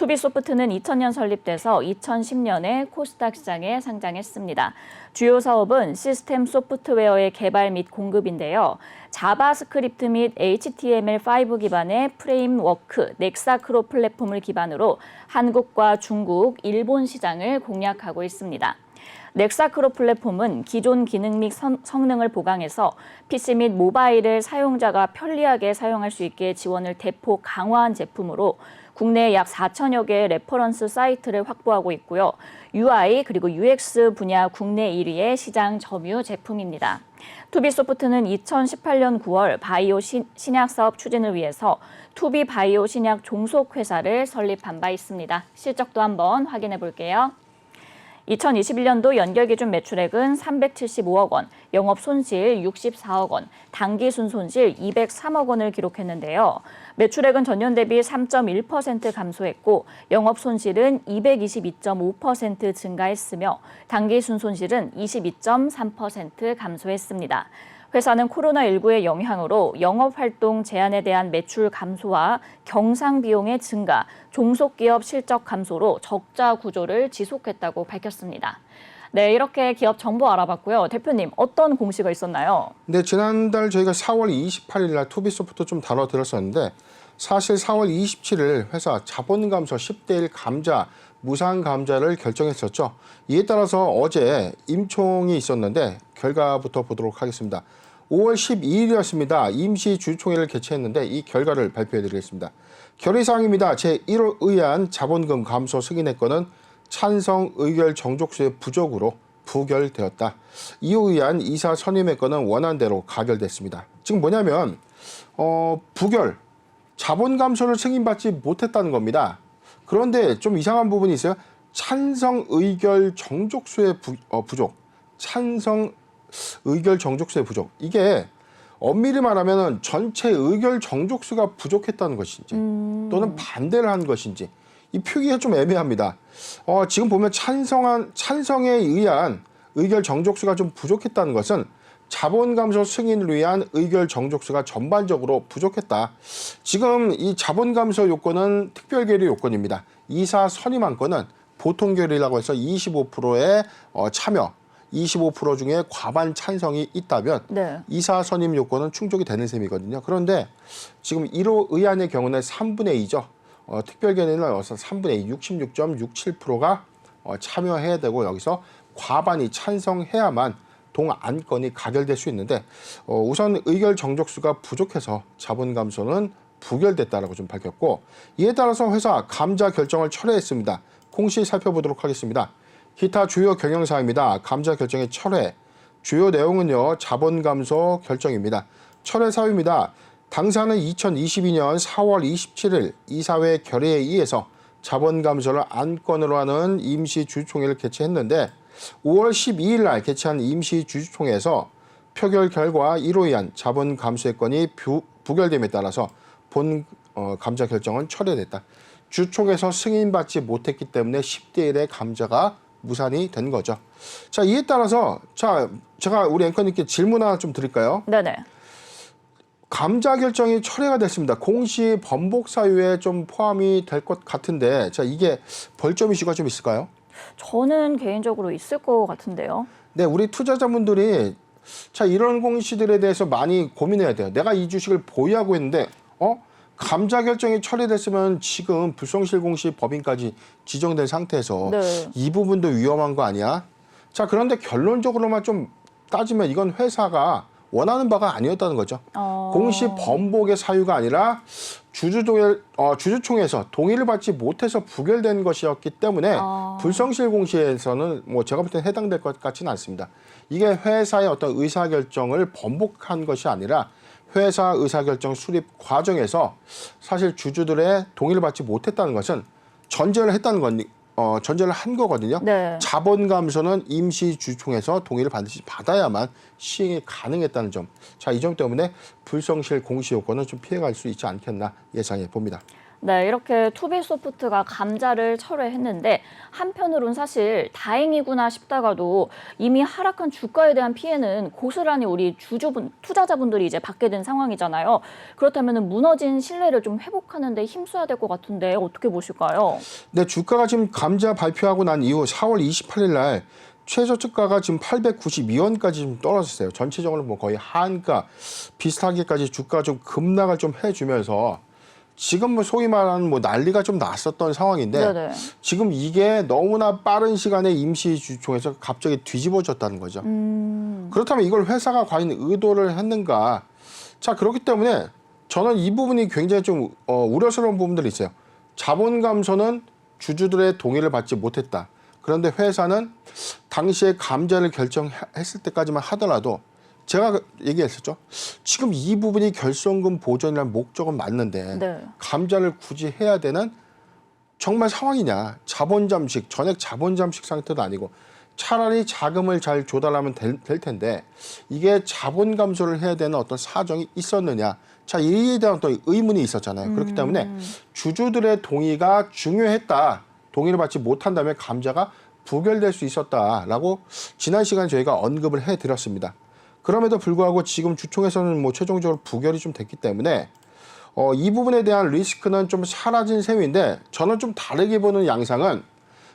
투비소프트는 2000년 설립돼서 2010년에 코스닥 시장에 상장했습니다. 주요 사업은 시스템 소프트웨어의 개발 및 공급인데요. 자바스크립트 및 HTML5 기반의 프레임워크 넥사크로 플랫폼을 기반으로 한국과 중국, 일본 시장을 공략하고 있습니다. 넥사크로 플랫폼은 기존 기능 및 선- 성능을 보강해서 PC 및 모바일을 사용자가 편리하게 사용할 수 있게 지원을 대폭 강화한 제품으로 국내 약 4천여 개의 레퍼런스 사이트를 확보하고 있고요. UI 그리고 UX 분야 국내 1위의 시장 점유 제품입니다. 투비소프트는 2018년 9월 바이오 신- 신약 사업 추진을 위해서 투비 바이오 신약 종속 회사를 설립한 바 있습니다. 실적도 한번 확인해 볼게요. 2021년도 연결 기준 매출액은 375억 원, 영업 손실 64억 원, 당기 순손실 203억 원을 기록했는데요. 매출액은 전년 대비 3.1% 감소했고 영업 손실은 222.5% 증가했으며 당기 순손실은 22.3% 감소했습니다. 회사는 코로나19의 영향으로 영업활동 제한에 대한 매출 감소와 경상 비용의 증가, 종속기업 실적 감소로 적자 구조를 지속했다고 밝혔습니다. 네, 이렇게 기업 정보 알아봤고요. 대표님, 어떤 공시가 있었나요? 네, 지난달 저희가 4월 28일 날 투비소프트 좀 다뤄드렸었는데 사실 4월 27일 회사 자본 감소 10대 1 감자 무상 감자를 결정했었죠. 이에 따라서 어제 임총이 있었는데 결과부터 보도록 하겠습니다. 5월 12일이었습니다. 임시 주총회를 개최했는데 이 결과를 발표해 드리겠습니다. 결의사항입니다. 제1호 의안 자본금 감소 승인의 건은 찬성 의결 정족수의 부족으로 부결되었다. 이후 의안 이사 선임의 건은 원안대로 가결됐습니다. 지금 뭐냐면 어, 부결 자본 감소를 승인받지 못했다는 겁니다. 그런데 좀 이상한 부분이 있어요. 찬성 의결 정족수의 부, 어, 부족. 찬성 의결 정족수의 부족. 이게 엄밀히 말하면 전체 의결 정족수가 부족했다는 것인지 또는 반대를 한 것인지 이 표기가 좀 애매합니다. 어, 지금 보면 찬성한 찬성에 의한 의결 정족수가 좀 부족했다는 것은 자본 감소 승인을 위한 의결 정족수가 전반적으로 부족했다. 지금 이 자본 감소 요건은 특별 결의 요건입니다. 이사 선임한 건은 보통 결의라고 해서 25%의 어, 참여, 25% 중에 과반 찬성이 있다면 네. 이사 선임 요건은 충족이 되는 셈이거든요. 그런데 지금 1호 의안의 경우는 3분의 2죠. 어, 특별 견해는 어서 3분의 2, 66.67%가 어, 참여해야 되고 여기서 과반이 찬성해야만 동안건이 가결될 수 있는데 어, 우선 의결 정족수가 부족해서 자본 감소는 부결됐다라고 좀 밝혔고 이에 따라서 회사 감자 결정을 철회했습니다. 공시 살펴보도록 하겠습니다. 기타 주요 경영사항입니다. 감자 결정의 철회. 주요 내용은요. 자본 감소 결정입니다. 철회 사유입니다. 당사는 2022년 4월 27일 이사회 결의에 의해서 자본 감소를 안건으로 하는 임시 주주총회를 개최했는데 5월 12일 날 개최한 임시 주주총회에서 표결 결과 1호 의안 자본 감소의 건이 부, 부결됨에 따라서 본 어, 감자 결정은 철회됐다. 주총에서 승인받지 못했기 때문에 10대 1의 감자가 무산이 된 거죠. 자, 이에 따라서 자, 제가 우리 앵커님께 질문 하나 좀 드릴까요? 네네. 감자 결정이 철회가 됐습니다. 공시 번복 사유에 좀 포함이 될 것 같은데, 자 이게 벌점 이슈가 좀 있을까요? 저는 개인적으로 있을 것 같은데요. 네, 우리 투자자분들이 자 이런 공시들에 대해서 많이 고민해야 돼요. 내가 이 주식을 보유하고 있는데, 어 감자 결정이 철회됐으면 지금 불성실 공시 법인까지 지정된 상태에서 네. 이 부분도 위험한 거 아니야? 자 그런데 결론적으로만 좀 따지면 이건 회사가 원하는 바가 아니었다는 거죠. 어... 공시 번복의 사유가 아니라 주주동일 어, 주주총회에서 동의를 받지 못해서 부결된 것이었기 때문에 아. 불성실 공시에서는 뭐 제가 볼때 해당될 것 같지는 않습니다. 이게 회사의 어떤 의사 결정을 번복한 것이 아니라 회사 의사 결정 수립 과정에서 사실 주주들의 동의를 받지 못했다는 것은 전제를 했다는 건 어, 전제를 한 거거든요. 네. 자본 감소는 임시 주총에서 동의를 반드시 받아야만 시행이 가능했다는 점. 자, 이 점 때문에 불성실 공시 요건은 좀 피해갈 수 있지 않겠나 예상해 봅니다. 네, 이렇게 투비소프트가 감자를 철회했는데 한편으론 사실 다행이구나 싶다가도 이미 하락한 주가에 대한 피해는 고스란히 우리 주주분 투자자분들이 이제 받게 된 상황이잖아요. 그렇다면 무너진 신뢰를 좀 회복하는 데 힘써야 될 것 같은데 어떻게 보실까요? 네, 주가가 지금 감자 발표하고 난 이후 4월 28일 날 최저 주가가 지금 892원까지 좀 떨어졌어요. 전체적으로 뭐 거의 한가 비슷하게까지 주가 좀 급락을 좀 해주면서 지금 뭐 소위 말하는 뭐 난리가 좀 났었던 상황인데 네네. 지금 이게 너무나 빠른 시간에 임시 주총에서 갑자기 뒤집어졌다는 거죠. 음, 그렇다면 이걸 회사가 과연 의도를 했는가? 자 그렇기 때문에 저는 이 부분이 굉장히 좀 어, 우려스러운 부분들이 있어요. 자본 감소는 주주들의 동의를 받지 못했다. 그런데 회사는 당시에 감자를 결정했을 때까지만 하더라도 제가 얘기했었죠. 지금 이 부분이 결손금 보전이라는 목적은 맞는데 네. 감자를 굳이 해야 되는 정말 상황이냐? 자본 잠식 전액 자본 잠식 상태도 아니고 차라리 자금을 잘 조달하면 될, 될 텐데 이게 자본 감소를 해야 되는 어떤 사정이 있었느냐? 자 이에 대한 어떤 의문이 있었잖아요. 그렇기 때문에 주주들의 동의가 중요했다. 동의를 받지 못한다면 감자가 부결될 수 있었다라고 지난 시간에 저희가 언급을 해드렸습니다 그럼에도 불구하고 지금 주총에서는 뭐 최종적으로 부결이 좀 됐기 때문에 어, 이 부분에 대한 리스크는 좀 사라진 셈인데 저는 좀 다르게 보는 양상은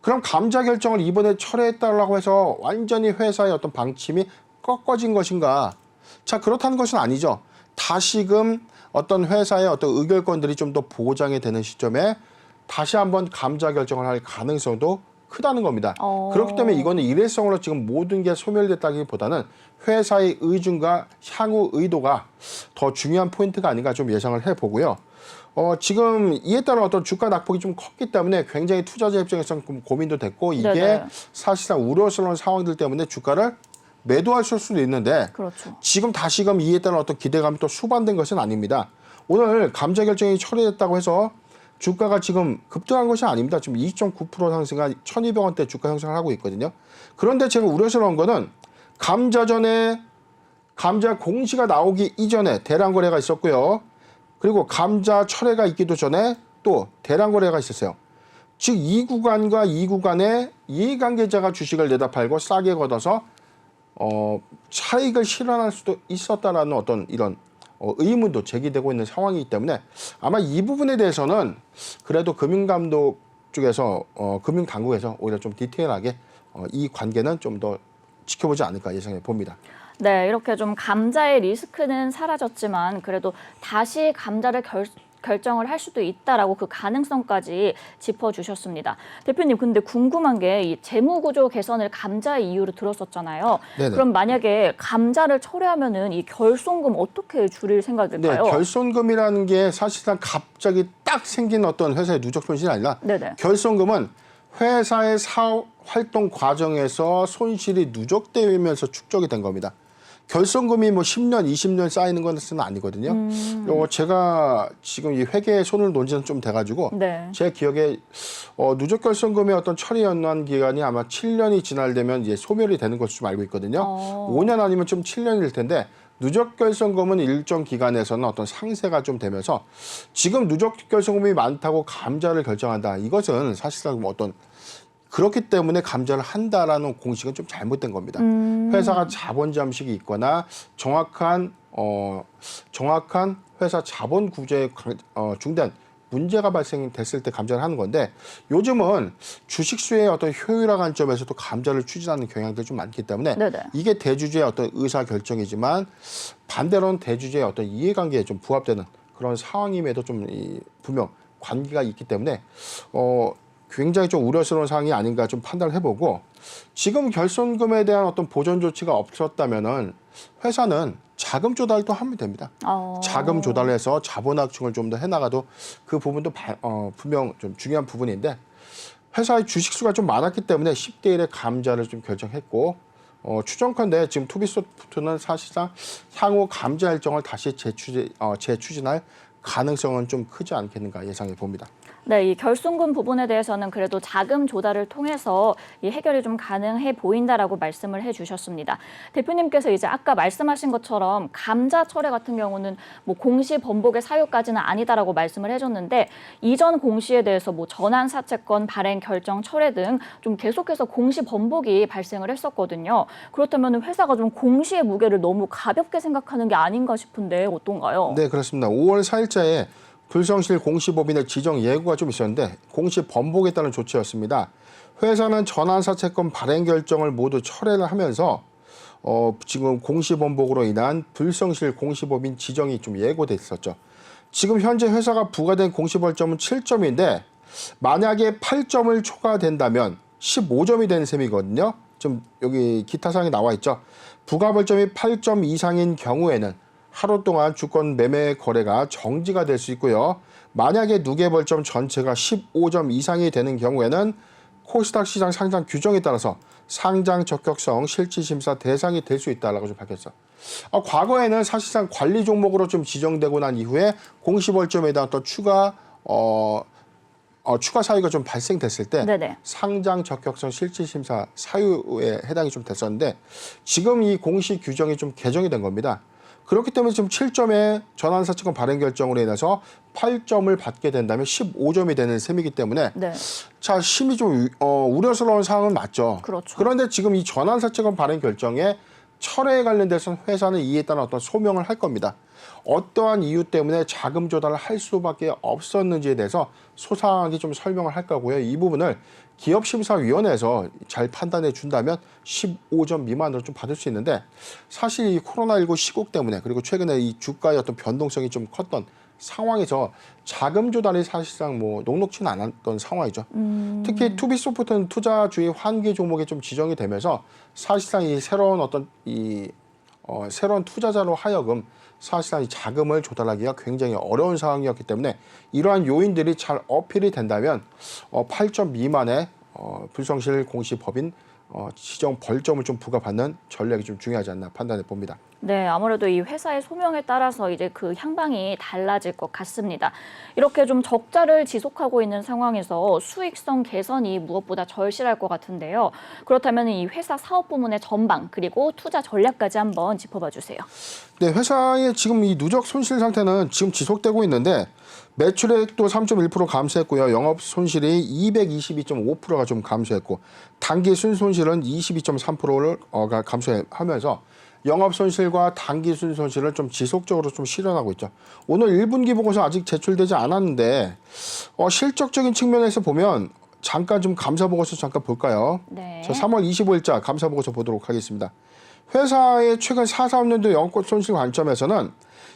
그럼 감자 결정을 이번에 철회했다라고 해서 완전히 회사의 어떤 방침이 꺾어진 것인가? 자 그렇다는 것은 아니죠. 다시금 어떤 회사의 어떤 의결권들이 좀 더 보장이 되는 시점에 다시 한번 감자 결정을 할 가능성도 크다는 겁니다. 어. 그렇기 때문에 이거는 일회성으로 지금 모든 게 소멸됐다기보다는 회사의 의중과 향후 의도가 더 중요한 포인트가 아닌가 좀 예상을 해보고요. 어, 지금 이에 따른 어떤 주가 낙폭이 좀 컸기 때문에 굉장히 투자자 입장에서는 좀 고민도 됐고 이게 네네. 사실상 우려스러운 상황들 때문에 주가를 매도할 수도 있는데 그렇죠. 지금 다시금 이에 따른 어떤 기대감이 또 수반된 것은 아닙니다. 오늘 감자 결정이 처리됐다고 해서 주가가 지금 급등한 것이 아닙니다. 지금 2.9% 상승한 1,200원대 주가 형성을 하고 있거든요. 그런데 제가 우려스러운 거는 감자 전에 감자 공시가 나오기 이전에 대량 거래가 있었고요. 그리고 감자 철회가 있기도 전에 또 대량 거래가 있었어요. 즉 이 구간과 이 구간에 이해관계자가 주식을 내다 팔고 싸게 걷어서 어, 차익을 실현할 수도 있었다라는 어떤 이런 어, 의문도 제기되고 있는 상황이기 때문에 아마 이 부분에 대해서는 그래도 금융감독 쪽에서 어, 금융당국에서 오히려 좀 디테일하게 어, 이 관계는 좀 더 지켜보지 않을까 예상해 봅니다. 네, 이렇게 좀 감자의 리스크는 사라졌지만 그래도 다시 감자를 결, 결정을 할 수도 있다라고 그 가능성까지 짚어주셨습니다. 대표님, 근데 궁금한 게 이 재무구조 개선을 감자의 이유로 들었었잖아요. 네네. 그럼 만약에 감자를 철회하면은 이 결손금 어떻게 줄일 네, 생각일까요? 결손금이라는 게 사실상 갑자기 딱 생긴 어떤 회사의 누적 손실이 아니라 네네. 결손금은 회사의 사업 활동 과정에서 손실이 누적되면서 축적이 된 겁니다. 결손금이 뭐 10년, 20년 쌓이는 것은 아니거든요. 음. 어, 제가 지금 이 회계에 손을 놓은 지는 좀 돼가지고 네. 제 기억에 어, 누적 결손금의 어떤 처리 연한 기간이 아마 7년이 지날되면 이제 소멸이 되는 것으로 좀 알고 있거든요. 어. 5년 아니면 좀 7년일 텐데 누적 결손금은 일정 기간에서는 어떤 상세가 좀 되면서 지금 누적 결손금이 많다고 감자를 결정한다. 이것은 사실상 뭐 어떤 그렇기 때문에 감자를 한다라는 공식은 좀 잘못된 겁니다. 음. 회사가 자본 잠식이 있거나 정확한 어 정확한 회사 자본 구조에 관- 어, 중대한 문제가 발생됐을 때 감자를 하는 건데 요즘은 주식 수의 어떤 효율화 관점에서도 감자를 추진하는 경향들이 좀 많기 때문에 네네. 이게 대주주의 어떤 의사 결정이지만 반대로는 대주주의 어떤 이해관계에 좀 부합되는 그런 상황임에도 좀 이, 분명 관계가 있기 때문에 어 굉장히 좀 우려스러운 상황이 아닌가 좀 판단을 해보고 지금 결손금에 대한 어떤 보전 조치가 없었다면은 회사는 자금 조달도 하면 됩니다. 어. 자금 조달해서 자본 확충을 좀 더 해나가도 그 부분도 바- 어, 분명 좀 중요한 부분인데 회사의 주식 수가 좀 많았기 때문에 10대 1의 감자를 좀 결정했고 어, 추정컨대 지금 투비소프트는 사실상 향후 감자 일정을 다시 재추진, 어, 재추진할 가능성은 좀 크지 않겠는가 예상해 봅니다. 네, 이 결손금 부분에 대해서는 그래도 자금 조달을 통해서 이 해결이 좀 가능해 보인다라고 말씀을 해주셨습니다. 대표님께서 이제 아까 말씀하신 것처럼 감자 철회 같은 경우는 뭐 공시 번복의 사유까지는 아니다라고 말씀을 해줬는데 이전 공시에 대해서 뭐 전환 사채권 발행 결정 철회 등 좀 계속해서 공시 번복이 발생을 했었거든요. 그렇다면 회사가 좀 공시의 무게를 너무 가볍게 생각하는 게 아닌가 싶은데 어떤가요? 네, 그렇습니다. 5월 4일 자에 불성실 공시법인의 지정 예고가 좀 있었는데 공시 따른 조치였습니다. 회사는 전환사채권 발행 결정을 모두 철회를 하면서 어, 지금 공시 번복으로 인한 불성실 공시법인 지정이 좀 예고돼 있었죠. 지금 현재 회사가 부과된 공시 벌점은 7점인데 만약에 8점을 초과된다면 15점이 되는 셈이거든요. 좀 여기 기타 사항이 나와 있죠. 부가 벌점이 8점 이상인 경우에는 하루 동안 주권 매매 거래가 정지가 될 수 있고요. 만약에 누계 벌점 전체가 15점 이상이 되는 경우에는 코스닥 시장 상장 규정에 따라서 상장 적격성 실질 심사 대상이 될 수 있다라고 좀 밝혔어. 어, 과거에는 사실상 관리 종목으로 좀 지정되고 난 이후에 공시 벌점에 대한 또 추가 어, 어, 추가 사유가 좀 발생됐을 때 네네. 상장 적격성 실질 심사 사유에 해당이 좀 됐었는데 지금 이 공시 규정이 좀 개정이 된 겁니다. 그렇기 때문에 지금 7점의 전환사채권 발행 결정으로 인해서 8점을 받게 된다면 15점이 되는 셈이기 때문에 네. 자 심히 좀 어, 우려스러운 상황은 맞죠. 그렇죠. 그런데 지금 이 전환사채권 발행 결정에 철회에 관련돼서 회사는 이에 따른 어떤 소명을 할 겁니다. 어떠한 이유 때문에 자금 조달을 할 수밖에 없었는지에 대해서 소상하게 좀 설명을 할 거고요. 이 부분을 기업심사위원회에서 잘 판단해 준다면 15점 미만으로 좀 받을 수 있는데 사실 이 코로나19 시국 때문에 그리고 최근에 이 주가의 어떤 변동성이 좀 컸던 상황에서 자금 조달이 사실상 뭐 녹록치는 않았던 상황이죠. 특히 투비 소프트는 투자주의 환기 종목에 좀 지정이 되면서 사실상 이 새로운 어떤 이 어, 새로운 투자자로 하여금 사실상 이 자금을 조달하기가 굉장히 어려운 상황이었기 때문에 이러한 요인들이 잘 어필이 된다면 어, 8점 미만의 어, 불성실 공시 법인 어, 지정 벌점을 좀 부과받는 전략이 좀 중요하지 않나 판단해 봅니다. 네, 아무래도 이 회사의 소명에 따라서 이제 그 향방이 달라질 것 같습니다. 이렇게 좀 적자를 지속하고 있는 상황에서 수익성 개선이 무엇보다 절실할 것 같은데요. 그렇다면 이 회사 사업 부문의 전방 그리고 투자 전략까지 한번 짚어봐 주세요. 네, 회사의 지금 이 누적 손실 상태는 지금 지속되고 있는데 매출액도 3.1% 감소했고요. 영업 손실이 222.5%가 좀 감소했고 단기 순손실은 22.3%를 어가 감소하면서 영업 손실과 단기 순 손실을 좀 지속적으로 좀 실현하고 있죠. 오늘 1분기 보고서 아직 제출되지 않았는데 어, 실적적인 측면에서 보면 잠깐 좀 감사 보고서 잠깐 볼까요? 네. 자, 3월 25일자 감사 보고서 보도록 하겠습니다. 회사의 최근 4, 3년도 영업 손실 관점에서는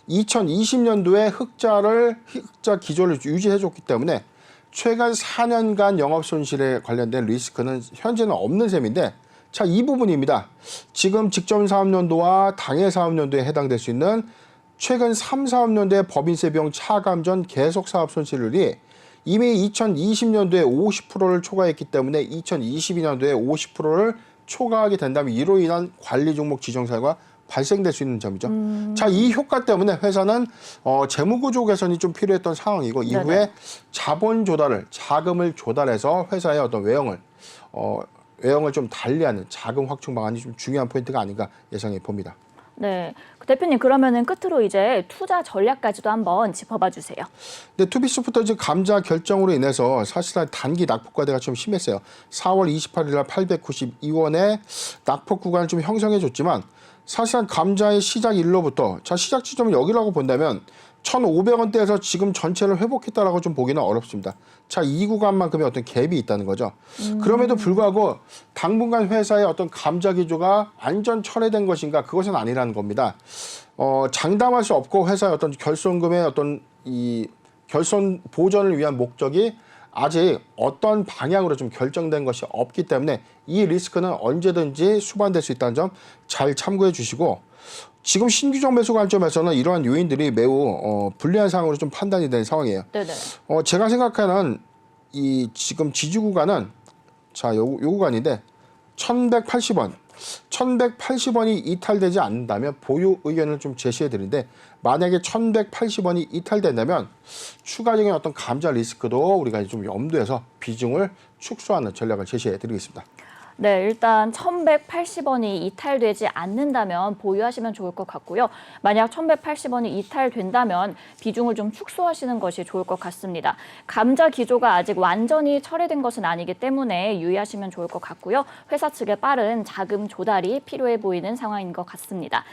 2020년도에 흑자를 흑자 기조를 유지해 줬기 때문에 최근 4년간 영업 손실에 관련된 리스크는 현재는 없는 셈인데 자, 이 부분입니다. 지금 직전 사업년도와 당해 사업년도에 해당될 수 있는 최근 3, 4업년도의 법인세 비용 차감 전 계속 사업 손실률이 이미 2020년도에 50%를 초과했기 때문에 2022년도에 50%를 초과하게 된다면 이로 인한 관리 종목 지정 사유가 발생될 수 있는 점이죠. 자, 이 효과 때문에 회사는 어, 재무구조 개선이 좀 필요했던 상황이고 이후에 네네. 자본 조달을 자금을 조달해서 회사의 어떤 외형을 어, 외형을 좀 달리하는 자금 확충 방안이 좀 중요한 포인트가 아닌가 예상해 봅니다. 네. 그 대표님 그러면은 끝으로 이제 투자 전략까지도 한번 짚어봐 주세요. 근데 투비스부터 지금 감자 결정으로 인해서 사실상 단기 낙폭 과대가 좀 심했어요. 4월 28일 날 892원의 낙폭 구간을 좀 형성해 줬지만 사실상 감자의 시작 일로부터 자 시작 지점은 여기라고 본다면 1,500원대에서 지금 전체를 회복했다라고 좀 보기는 어렵습니다. 자, 이 구간만큼의 어떤 갭이 있다는 거죠. 그럼에도 불구하고 당분간 회사의 어떤 감자 기조가 완전 철회된 것인가 그것은 아니라는 겁니다. 어, 장담할 수 없고 회사의 어떤 결손금의 어떤 이 결손 보전을 위한 목적이 아직 어떤 방향으로 좀 결정된 것이 없기 때문에 이 리스크는 언제든지 수반될 수 있다는 점 잘 참고해 주시고 지금 신규정 매수 관점에서는 이러한 요인들이 매우 어, 불리한 상황으로 좀 판단이 되는 상황이에요. 네네. 어, 제가 생각하는 이 지금 지지 구간은 자, 요, 요 구간인데 1180원. 1180원이 이탈되지 않는다면 보유 의견을 좀 제시해 드리는데 만약에 1,180원이 이탈된다면 추가적인 어떤 감자 리스크도 우리가 좀 염두해서 비중을 축소하는 전략을 제시해 드리겠습니다. 네, 일단 1,180원이 이탈되지 않는다면 보유하시면 좋을 것 같고요. 만약 1,180원이 이탈된다면 비중을 좀 축소하시는 것이 좋을 것 같습니다. 감자 기조가 아직 완전히 철회된 것은 아니기 때문에 유의하시면 좋을 것 같고요. 회사 측의 빠른 자금 조달이 필요해 보이는 상황인 것 같습니다.